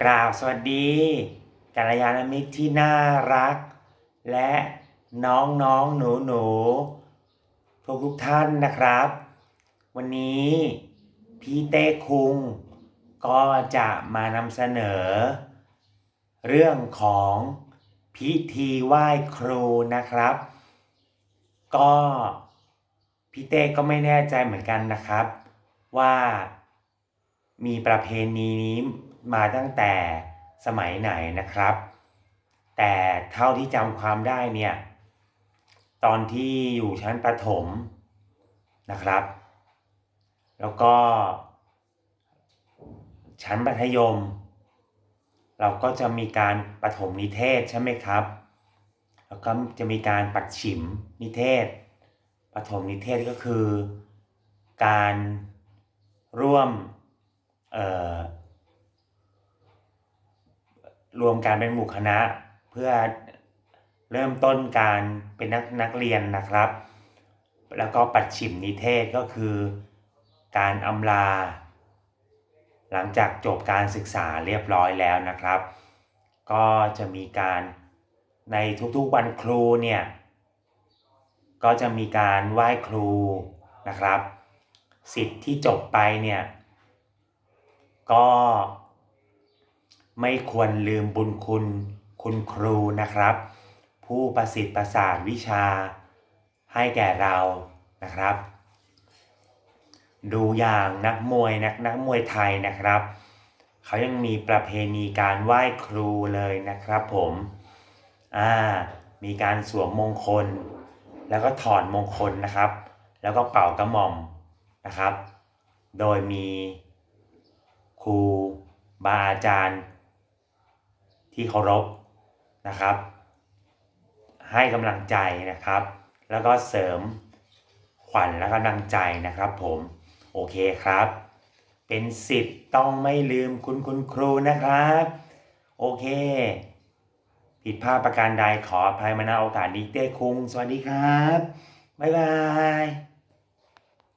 กราบสวัสดีกัลยาณมิตรที่น่ารัก และน้องน้องหนูหนูทุกทุกๆท่านนะครับ วันนี้พี่เต้คุง ก็จะมานำเสนอ เรื่องของพิธีไหว้ครูนะครับ ก็พี่เต้ก็ไม่แน่ใจเหมือนกันนะครับ ว่า มีประเพณีนี้มาตั้งแต่สมัยไหนนะครับ แต่เท่าที่จำความได้เนี่ย ตอนที่อยู่ชั้นประถมนะครับ แล้วก็ ชั้นมัธยม เราก็จะมีการประถมนิเทศใช่ไหมครับ แล้วก็จะมีการปัดฉิมนิเทศประถมนิเทศก็คือ การร่วม รวมการเป็นหมู่คณะเพื่อเริ่มต้นการเป็นนักนักเรียนนะครับ แล้วก็ปัดฉิมนิเทศก็คือการอำลา หลังจากจบการศึกษาเรียบร้อยแล้วนะครับ ก็จะมีการในทุกๆวันครูเนี่ยก็จะมีการไหว้ครูนะครับ สิทธิ์ที่จบไปเนี่ย ก็ไม่ควรลืมบุญคุณคุณครูนะครับ ผู้ประสิทธิ์ประสาทวิชาให้แก่เรานะครับ ดูอย่างนักมวยนักนักมวยไทยนะครับ เขายังมีประเพณีการไหว้ครูเลยนะครับผมอ่ามีการสวมมงคล แล้วก็ถอนมงคลนะครับ แล้วก็เป่ากระหม่อมนะครับ โดยมี ครูบาอาจารย์ ที่เคารพนะครับ ให้กำลังใจนะครับ แล้วก็เสริมขวัญและกำลังใจนะครับ ผมโอเคครับ เป็นสิทธิ์ต้องไม่ลืมคุณคุณครูนะครับ โอเคผิดพลาดประการใดขออภัยมาณโอกาสนี้เต้คุง สวัสดีครับ บ๊ายบาย